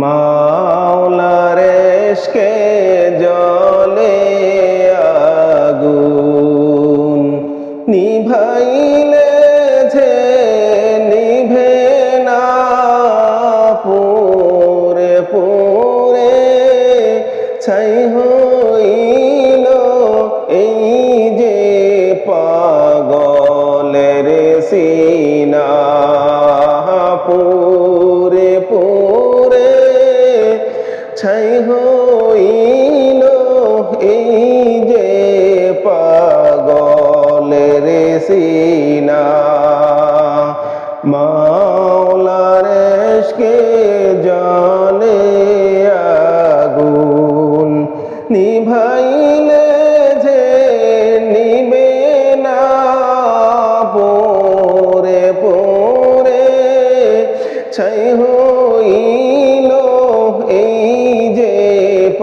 মাওলারেশকে জলে আগুন নিভাইলে যে নিভে না পুরে পুরে ছাই হইল এই যে পাগলের সিনা পুরে পুরে ছাই হইল এই যে পাগলের সিনা। মাওলারেশকে জানে আগুন নিভাইলে ছাই হইল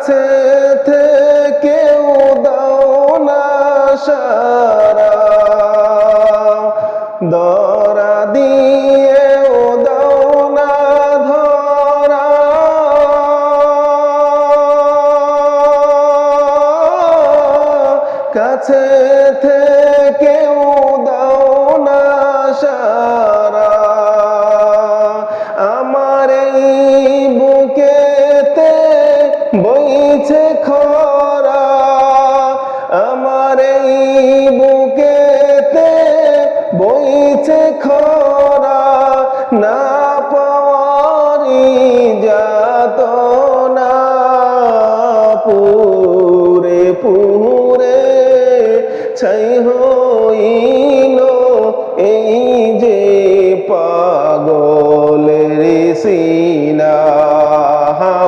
কাছে থেকেও দৌনা সারা। দরা দিয়ে ও দৌনা ধরা। কাছে থেকেও বইছে খরা আমার এই বুকেতে বইছে খরা, না পাওয়ারি যাত না পুরে পুরে ছাই হইল এই যে পাগলের সিনা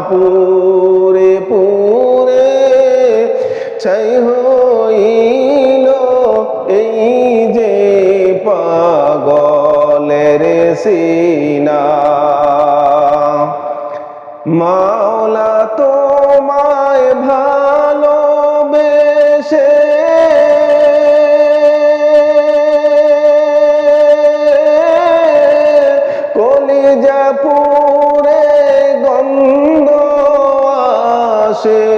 পুরে ছাই হইল এই যে পাগলের সিনা। মাওলা তোমায় ভালোবেসে কলিজা পুরে গন্ধ আসে।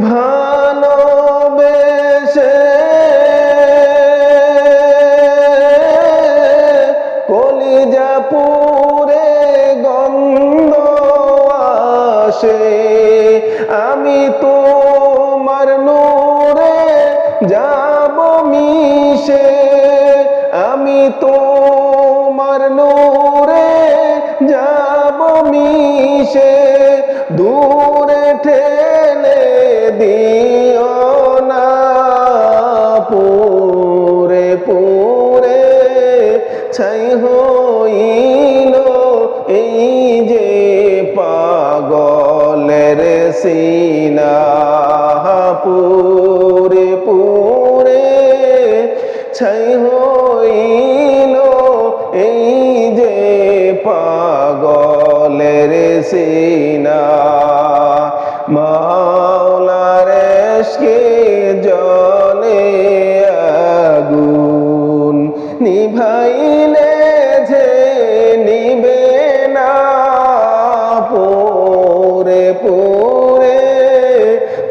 ভালোবেসে কলিজা পুরে গন্ধ আসে। আমি তোমার নূরে যাব মিশে। আমি তোমার নূরে যাব মিশে। দূরে ছাই হইল এই যে পাগলের সিনা পুরে পুরে ছাই হইল এই যে পাগলের সিনা মাওলারেশকে জলে আগুন নিভাইলে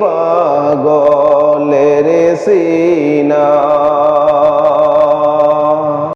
পাগলের সিনা।